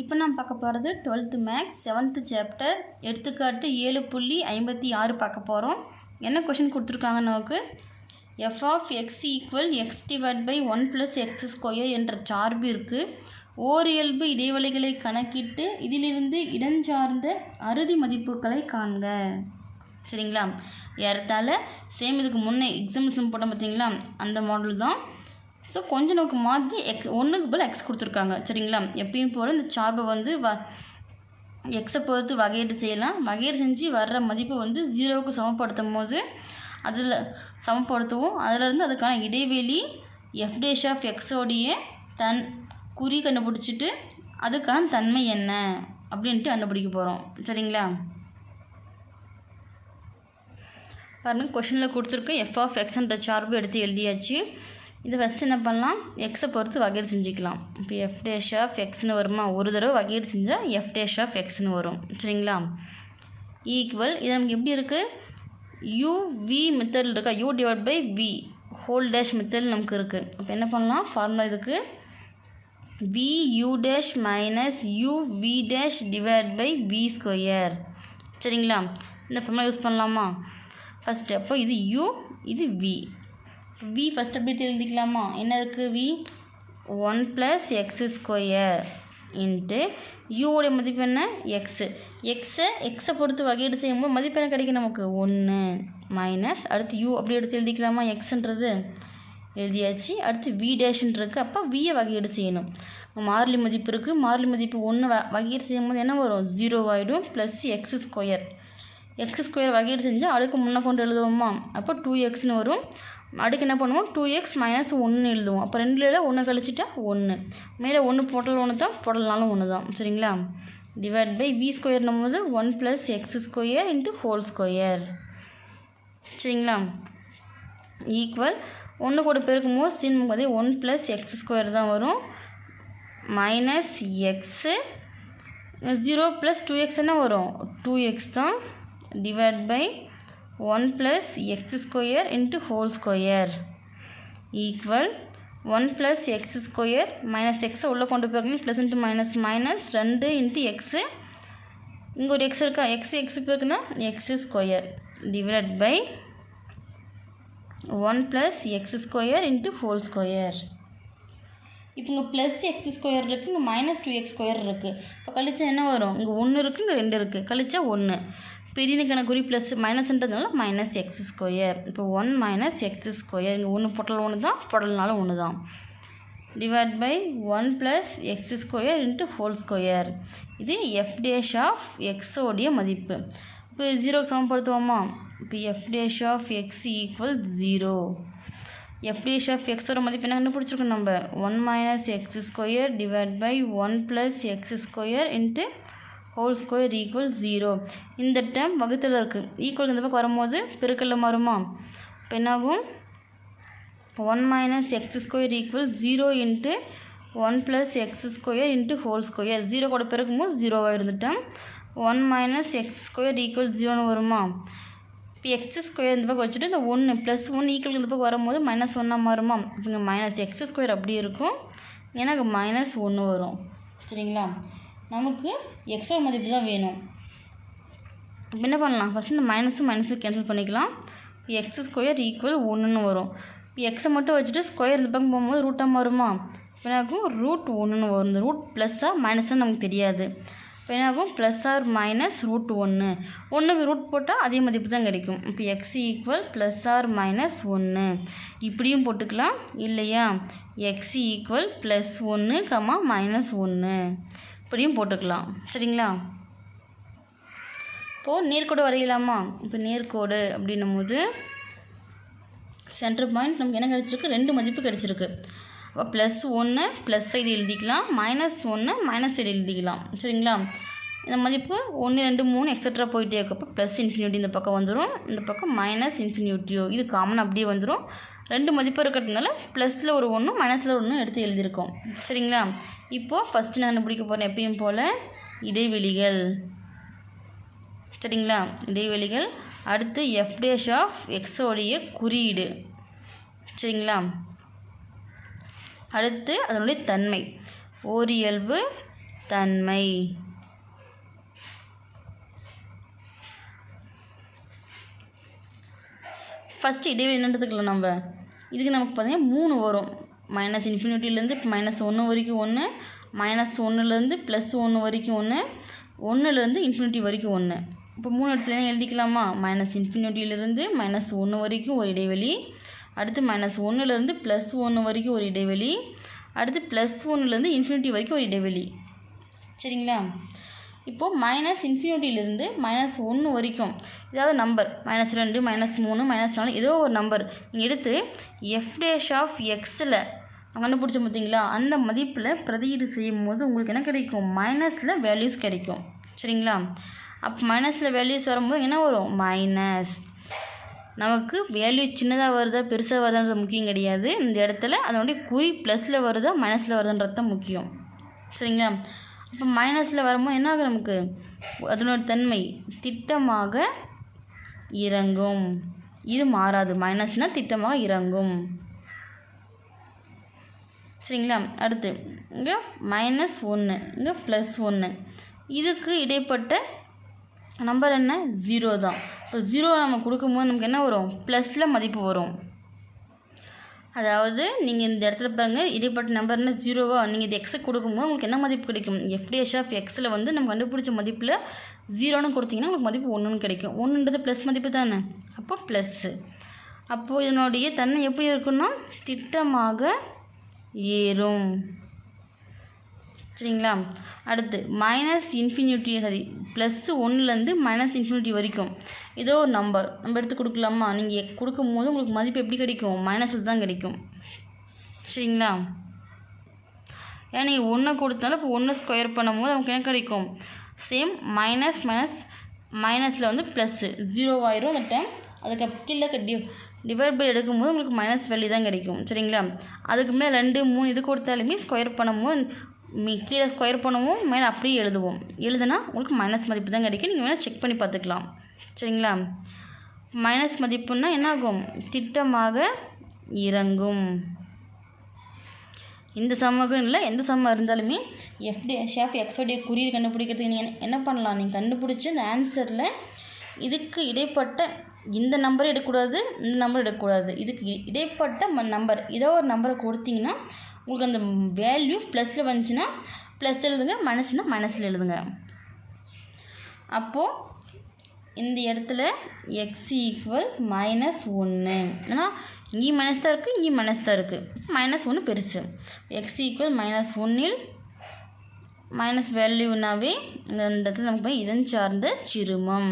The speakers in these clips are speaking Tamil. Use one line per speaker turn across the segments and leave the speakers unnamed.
இப்போ நான் பார்க்க போகிறது டுவெல்த்து மேக்ஸ் செவன்த்து சாப்டர் எடுத்துக்காட்டு ஏழு புள்ளி ஐம்பத்தி ஆறு பார்க்க போகிறோம் என்ன கொஷின் கொடுத்துருக்காங்க நமக்கு? F of x equal x divide by one plus x square என்ற சார்பு இருக்குது ஓரியல்பு இடைவெளிகளை கணக்கிட்டு இதிலிருந்து இடஞ்சார்ந்த அறுதி மதிப்புகளை காண்க. சரிங்களா? ஏறத்தாழ சேம் இதுக்கு முன்னே எக்ஸாம்பிள்ஸ் போட்டோம் பார்த்தீங்களா? அந்த மாடல் தான். ஸோ கொஞ்சம் நமக்கு மாற்றி எக்ஸ் ஒன்றுக்கு பதில் எக்ஸ் கொடுத்துருக்காங்க. சரிங்களா? எப்பயும் போல் இந்த சார்பை வந்து வ எக்ஸை பொறுத்து வகையீடு செய்யலாம். வகையீடு செஞ்சு வர்ற மதிப்பை வந்து ஜீரோவுக்கு சமப்படுத்தும் போது அதில் சமப்படுத்துவோம். அதிலிருந்து அதுக்கான இடைவெளி எஃப்டேஷ் ஆஃப் எக்ஸோடைய தன் குறி கண்டுபிடிச்சிட்டு அதுக்கான தன்மை என்ன அப்படின்ட்டு கண்டுபிடிக்க போகிறோம் சரிங்களா? பாருங்கள் கொஷனில் கொடுத்துருக்கு எஃப் ஆஃப் எக்ஸ்ன்ற சார்பு எடுத்து எழுதியாச்சு. இது ஃபஸ்ட்டு என்ன பண்ணலாம்? எக்ஸை பொறுத்து வகையீடு செஞ்சுக்கலாம். இப்போ எஃப் டேஷ் ஆஃப் எக்ஸ்னு வருமா? ஒரு தடவை வகையீடு செஞ்சால் எஃப் டேஷ் ஆஃப் எக்ஸ்னு வரும். சரிங்களா? ஈக்குவல் இது நமக்கு எப்படி இருக்குது யூ வி மெத்தடில் இருக்கா? U divide by v whole dash method நமக்கு இருக்குது இப்போ என்ன பண்ணலாம்? ஃபார்முலா இதுக்கு. V u dash minus u v dash divide by v square சரிங்களா? இந்த ஃபார்முலா யூஸ் பண்ணலாமா? ஃபஸ்ட்டு அப்போ இது யூ இது வி வி ஃபஸ்ட் அப்படி எழுதிக்கலாமா? என்ன இருக்குது v one plus x square into யூவோடைய மதிப்பு என்ன? எக்ஸு எக்ஸை எக்ஸை பொறுத்து வகையீடு செய்யும்போது மதிப்பு என்ன கிடைக்கும் நமக்கு? ஒன்று மைனஸ் அடுத்து யூ அப்படி எடுத்து எழுதிக்கலாமா? எக்ஸுன்றது எழுதியாச்சு. அடுத்து வி டேஷ்ன்னு இருக்குது அப்போ வியை வகையீடு செய்யணும். மாறிலி மதிப்பு இருக்குது மாறிலி மதிப்பு ஒன்று வ வகையீடு செய்யும்போது என்ன வரும்? ஜீரோ ஆகிடும் plus x square x square வகையீடு செஞ்சால் அடுக்கு முன்னே கொண்டு எழுதுவோமா? அப்போ டூ எக்ஸ்னு வரும். அடுக்கு என்ன பண்ணுவோம்? டூ எக்ஸ் மைனஸ் ஒன்று எழுதுவோம். அப்போ ரெண்டுல ஒன்று கழிச்சிட்டா ஒன்று மேலே ஒன்று போட்டல் ஒன்று தான் போடலனாலும் ஒன்று தான் சரிங்களா? டிவைட் பை வி ஸ்கொயர்னும் போது one plus x square into whole square சரிங்களா? ஈக்குவல் ஒன்று கூட பெருக்கும் போது சின் அதே ஒன் ப்ளஸ் எக்ஸ் ஸ்கொயர் தான் வரும். Minus x zero plus two x என்ன வரும்? டூ எக்ஸ் தான் divide by one plus x square into whole square equal one plus x square minus எக்ஸை உள்ளே கொண்டு போயிருக்கீங்க ப்ளஸ் இன்ட்டு மைனஸ் மைனஸ் ரெண்டு இன்ட்டு எக்ஸு இங்கே ஒரு எக்ஸ் இருக்கா? X X போயிருக்குன்னா x square divide by one plus x square into whole square இப்போ இங்கே ப்ளஸ் எக்ஸ் ஸ்கொயர் இருக்குது இங்கே மைனஸ் டூ எக்ஸ் ஸ்கொயர் இருக்குது இப்போ கழிச்சா என்ன வரும்? இங்கே ஒன்று இருக்குது இங்கே ரெண்டு இருக்குது கழிச்சா ஒன்று பெரிய குறி ப்ளஸ் மைனஸ்ன்றதுனால மைனஸ் எக்ஸ் ஸ்கொயர் இப்போ ஒன் மைனஸ் எக்ஸ் ஸ்கொயர் இங்கே ஒன்று பொட்டல் ஒன்று தான் பொடல்னால ஒன்று தான் divide by one plus x square into whole square இது எஃப் டேஷ் ஆஃப் எக்ஸோடைய மதிப்பு. இப்போ ஜீரோக்கு சமப்படுத்துவோமா? இப்போ f dash of x equal zero f dash of எக்ஸோட மதிப்பு என்ன கண்டுபிடிச்சிருக்கோம் நம்ம? One minus x square divide by one plus x square into whole square equal zero இந்த டேம் வகுத்தில் இருக்குது ஈக்குவல் இந்த பக்கம் வரும்போது பெருக்கல்ல மாறுமா? இப்போ என்னாகும்? One minus x square equal zero into one plus x square into whole square zero கூட பெருக்கும்போது ஜீரோவாக இருந்துட்டேன் one minus x square equal ஜீரோன்னு வருமா? இப்போ எக்ஸ் ஸ்கொயர் இந்த பக்கம் வச்சுட்டு இந்த ஒன்று ப்ளஸ் ஒன் ஈக்குவல் இந்த பக்கம் வரும்போது மைனஸ் ஒன்னாக மாறுமா? இப்போ மைனஸ் எக்ஸ் ஸ்கொயர் அப்படி இருக்கும். எனக்கு மைனஸ் ஒன்று வரும். சரிங்களா? நமக்கு எக்ஸ்ட்ரா மதிப்பு தான் வேணும். இப்போ என்ன பண்ணலாம்? ஃபஸ்ட்டு இந்த மைனஸும் மைனஸும் கேன்சல் பண்ணிக்கலாம். எக்ஸ் ஸ்கொயர் ஈக்குவல் ஒன்றுன்னு வரும். இப்போ எக்ஸை மட்டும் வச்சுட்டு ஸ்கொயர் இந்த பக்கம் போகும்போது ரூட்டாக வருமா இப்போ என்னாகும் ரூட் ஒன்றுன்னு வரும். இந்த ரூட் ப்ளஸ்ஸாக மைனஸாக நமக்கு தெரியாது. இப்போ என்னாகும் ப்ளஸ் ஆர் மைனஸ் ரூட் ஒன்று ஒன்றுக்கு ரூட் போட்டால் அதே மதிப்பு தான் கிடைக்கும். இப்போ x equal plus or minus ஒன்று இப்படியும் போட்டுக்கலாம். இல்லையா? எக்ஸ் ஈக்குவல் ப்ளஸ் ஒன்று கமா மைனஸ் ஒன்று இப்படியும் போட்டுக்கலாம். சரிங்களா? இப்போது நேர்கோடு வரையலாமா? இப்போ நேர்கோடு அப்படின்னும் போது சென்டர் பாயிண்ட் நமக்கு என்ன கிடச்சிருக்கு? ரெண்டு மதிப்பு கிடச்சிருக்கு. அப்போ ப்ளஸ் ஒன்று ப்ளஸ் சைடு எழுதிக்கலாம். மைனஸ் ஒன்று மைனஸ் சைடு எழுதிக்கலாம். சரிங்களா? இந்த மதிப்பு ஒன்று ரெண்டு மூணு எக்ஸட்ரா போயிட்டே இருக்கப்போ ப்ளஸ் இன்ஃபினிட்டி இந்த பக்கம் வந்துடும் இந்த பக்கம் மைனஸ் இன்ஃபினிட்டியோ இது காமன் அப்படியே வந்துடும் ரெண்டு மதிப்பு இருக்கிறதுனால ப்ளஸில் ஒரு ஒன்று மனசில் ஒன்று எடுத்து எழுதியிருக்கோம். சரிங்களா? இப்போது ஃபஸ்ட்டு நான் கண்டுபிடிக்க போகிறேன் எப்பயும் போல் இடைவெளிகள். சரிங்களா? இடைவெளிகள். அடுத்து எஃப் டேஷ் ஆஃப் எக்ஸோடைய குறியீடு. சரிங்களா? அடுத்து அதனுடைய தன்மை. ஓரியல்பு தன்மை. ஃபஸ்ட்டு இடைவெளி என்னன்றதுக்குள்ள நம்ம இதுக்கு நமக்கு பார்த்தீங்கன்னா மூணு வரும். மைனஸ் இன்ஃபினிட்டிலேருந்து மைனஸ் ஒன்று வரைக்கும் ஒன்று மைனஸ் ஒன்றுலேருந்து ப்ளஸ் ஒன்று வரைக்கும் ஒன்று ஒன்றுலேருந்து இன்ஃபினிட்டி வரைக்கும் ஒன்று இப்போ மூணு இடத்துல எழுதிக்கலாமா? மைனஸ் இன்ஃபினிட்டியிலேருந்து மைனஸ் ஒன்று வரைக்கும் ஒரு இடைவெளி அடுத்து மைனஸ் ஒன்றுலேருந்து ப்ளஸ் ஒன்று வரைக்கும் ஒரு இடைவெளி அடுத்து ப்ளஸ் ஒன்றுலேருந்து இன்ஃபினிட்டி வரைக்கும் ஒரு இடைவெளி. சரிங்களா? இப்போது மைனஸ் இன்ஃபினிட்டியிலிருந்து மைனஸ் ஒன்று வரைக்கும். ஏதாவது நம்பர் மைனஸ் ரெண்டு மைனஸ் மூணு மைனஸ் நாலு ஏதோ ஒரு நம்பர் நீங்கள் எடுத்து எஃப் டேஷ் ஆஃப் எக்ஸில் கண்டுபிடிச்ச பார்த்தீங்களா? அந்த மதிப்பில் பிரதியீடு செய்யும் போது உங்களுக்கு என்ன கிடைக்கும்? மைனஸில் வேல்யூஸ் கிடைக்கும். சரிங்களா? அப்போ மைனஸில் வேல்யூஸ் வரும்போது என்ன வரும்? மைனஸ் நமக்கு வேல்யூ சின்னதாக வருதா பெருசாக வருதான்றது முக்கியம் கிடையாது. இந்த இடத்துல அதனுடைய குறி ப்ளஸில் வருதா மைனஸில் வருதுன்றது தான் முக்கியம். சரிங்களா? அப்போ மைனஸில் வரும்போது என்ன ஆகும் நமக்கு? அதனோட தன்மை திட்டமாக இறங்கும். இது மாறாது. மைனஸ்னால் திட்டமாக இறங்கும். சரிங்களா? அடுத்து இங்கே மைனஸ் ஒன்று இங்கே ப்ளஸ் ஒன்று இதுக்கு இடைப்பட்ட நம்பர் என்ன? ஜீரோ தான். இப்போ ஜீரோ நம்ம கொடுக்கும்போது நமக்கு என்ன வரும்? ப்ளஸில் மதிப்பு வரும். அதாவது நீங்கள் இந்த இடத்துல பாருங்கள் இடைப்பட்ட நம்பர் ஜீரோவா நீங்கள் இது எக்ஸை கொடுக்கும்போது உங்களுக்கு என்ன மதிப்பு கிடைக்கும்? எஃப்டிஎஸ் ஆஃப் எக்ஸில் வந்து நம்ம கண்டுபிடிச்ச மதிப்பில் ஜீரோன்னு கொடுத்தீங்கன்னா உங்களுக்கு மதிப்பு ஒன்றுன்னு கிடைக்கும். ஒன்றுன்றது ப்ளஸ் மதிப்பு தானே? அப்போ ப்ளஸ்ஸு அப்போது இதனுடைய தன்மை எப்படி இருக்குன்னா திட்டமாக ஏறும். சரிங்களா? அடுத்து மைனஸ் இன்ஃபினிட்டி சரி ப்ளஸ்ஸு ஒன்றுலேருந்து மைனஸ் இன்ஃபினிட்டி வரைக்கும். ஏதோ ஒரு நம்பர் நம்ம எடுத்து கொடுக்கலாமா? நீங்கள் கொடுக்கும் போது உங்களுக்கு மதிப்பு எப்படி கிடைக்கும்? மைனஸில் தான் கிடைக்கும். சரிங்களா? ஏன்னா நீங்கள் ஒன்று கொடுத்தாலும் இப்போ ஒன்று ஸ்கொயர் பண்ணும்போது நமக்கு என்ன கிடைக்கும்? சேம் மைனஸ் மைனஸ் மைனஸில் வந்து ப்ளஸ்ஸு ஜீரோ ஆயிரும் அந்த டைம் அதுக்கு கீழே டி டிவைட் பை எடுக்கும்போது உங்களுக்கு மைனஸ் வேல்யூ தான் கிடைக்கும். சரிங்களா? அதுக்கு மேலே ரெண்டு மூணு இது கொடுத்தாலுமே ஸ்கொயர் பண்ணும்போது மீ கீழே ஸ்கொயர் பண்ணுவோம் மேலே அப்படியே எழுதுவோம். எழுதுனா உங்களுக்கு மைனஸ் மதிப்பு தான் கிடைக்கும். நீங்கள் வேணால் செக் பண்ணி பார்த்துக்கலாம். சரிங்களா? மைனஸ் மதிப்புன்னா என்ன ஆகும் திட்டமாக இறங்கும். இந்த சம்மகம் இல்லை எந்த சமம் இருந்தாலுமே எஃப்டி ஷேஃப் எக்ஸோடைய குறியீடு கண்டுபிடிக்கிறதுக்கு நீங்கள் என்ன பண்ணலாம்? நீங்கள் கண்டுபிடிச்சி இந்த ஆன்சரில் இதுக்கு இடைப்பட்ட இந்த நம்பரை எடுக்கக்கூடாது இந்த நம்பர் எடுக்கக்கூடாது. இதுக்கு இடைப்பட்ட ம நம்பர் ஏதோ ஒரு நம்பரை கொடுத்தீங்கன்னா உங்களுக்கு அந்த வேல்யூ ப்ளஸில் வந்துச்சுன்னா ப்ளஸ் எழுதுங்க மைனஸ்னால் மனசில் எழுதுங்க. அப்போது இந்த இடத்துல எக்ஸ் ஈக்குவல் மைனஸ் ஒன்று ஏன்னா இங்கேயும் மைனஸ் தான் இருக்குது இங்கேயும் மைனஸ் தான் இருக்குது மைனஸ் ஒன்று பெருசு. எக்ஸ் ஈக்குவல் மைனஸ் ஒன்னில் மைனஸ் வேல்யூனாவே இந்த இடத்துல நமக்கு போய் இதன் சார்ந்த சிறுமம்.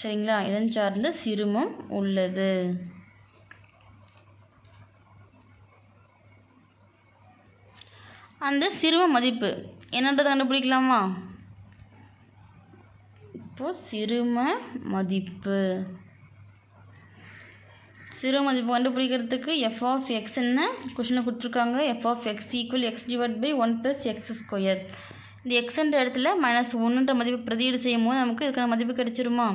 சரிங்களா? இதன் சார்ந்த சிறுமம் உள்ளது. அந்த சிறும மதிப்பு என்னன்றது கண்டுபிடிக்கலாமா? இப்போது சிறும மதிப்பு. சிறு மதிப்பு கண்டுபிடிக்கிறதுக்கு எஃப் ஆஃப் எக்ஸ் என்ன? கொஷினில் கொடுத்துருக்காங்க. F of x equal x divide by one plus x square இந்த எக்ஸ்ன்ற இடத்துல மைனஸ் ஒன்றுன்ற மதிப்பு பிரதியீடு செய்யும் போது நமக்கு இதுக்கான மதிப்பு கிடைச்சிருமா?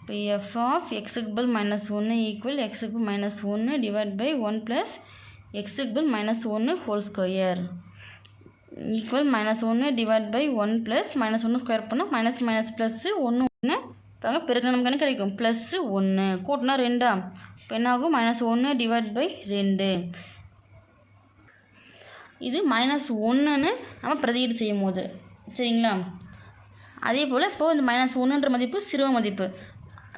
இப்போ எஃப் ஆஃப் எக்ஸுக்கு பல் மைனஸ் ஒன்று ஈக்குவல் எக்ஸுக்கு மைனஸ் ஒன்று டிவைட் பை ஒன் ப்ளஸ் எக்ஸுக்கு பல் மைனஸ் ஒன்று ஹோல் ஸ்கொயர் ஈக்குவல் மைனஸ் ஒன்று divide by one plus minus ஒன்று ஸ்கொயர் பண்ணால் மைனஸ் மைனஸ் ப்ளஸ்ஸு ஒன்று ஒன்று பாருங்க பிறகு நமக்கு என்ன கிடைக்கும்? ப்ளஸ்ஸு ஒன்று கூட்டினா ரெண்டா? இப்போ என்ன ஆகும்? மைனஸ் ஒன்று டிவைட் பை ரெண்டு. இது மைனஸ் ஒன்றுன்னு நம்ம பிரதியீடு செய்யும் போது சரிங்களா? அதே போல் இப்போது இந்த மைனஸ் ஒன்றுன்ற மதிப்பு சிறுவ மதிப்பு.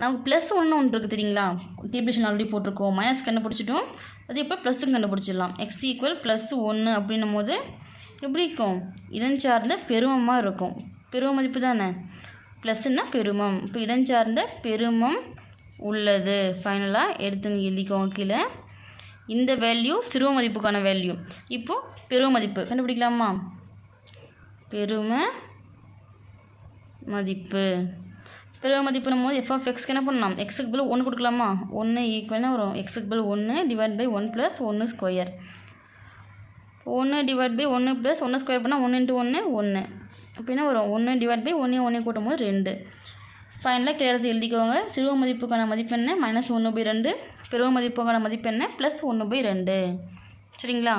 நமக்கு ப்ளஸ் ஒன்று ஒன்று இருக்குது தெரியுங்களா? டிபிஷன் ஆல்ரெடி போட்டிருக்கோம். மைனஸ் கண்டுபிடிச்சிட்டோம். அதே இப்போ ப்ளஸ்ஸும் கண்டுபிடிச்சிடலாம். எக்ஸ் ஈக்குவல் ப்ளஸ் ஒன்று அப்படின்னும் போது எப்படி இருக்கும் இடஞ்சார்ந்த பெருமமாக இருக்கும். பெரும மதிப்பு தானே? ப்ளஸ்ன்னா பெருமம். இப்போ இடஞ்சார்ந்த பெருமம் உள்ளது. ஃபைனலாக எடுத்துங்க எழுதிக்கோங்க கீழே. இந்த வேல்யூ சிறுவ மதிப்புக்கான வேல்யூ இப்போது பெரும மதிப்பு. கண்டுபிடிக்கலாமா? பெரும மதிப்பு. பெரும மதிப்புனும் போது எஃப் ஆஃப் எக்ஸ்க்கு என்ன பண்ணலாம்? எக்ஸுக்கு பில் ஒன்று கொடுக்கலாமா? ஒன்று ஈக்குவல்னா வரும். எக்ஸுக்கு பில் ஒன்று டிவைட் பை ஒன் ப்ளஸ் ஒன்று ஸ்கொயர் ஒன்று டிவைட் பை ஒன்று ப்ளஸ் ஒன்று ஸ்கொயர் பண்ணால் ஒன்று இன்ட்டு ஒன்று ஒன்று அப்படின்னா வரும். ஒன்று டிவைட் பை ஒன்று ஒன்று கூட்டும் போது ரெண்டு ஃபைனலாக கிளியரத்தை எழுதிக்கோங்க. சிறுவ மதிப்புக்கான மதிப்பு என்ன? மைனஸ் ஒன்று பை ரெண்டு. பெருவ மதிப்புக்கான மதிப்பு என்ன? ப்ளஸ் ஒன்று பை ரெண்டு. சரிங்களா?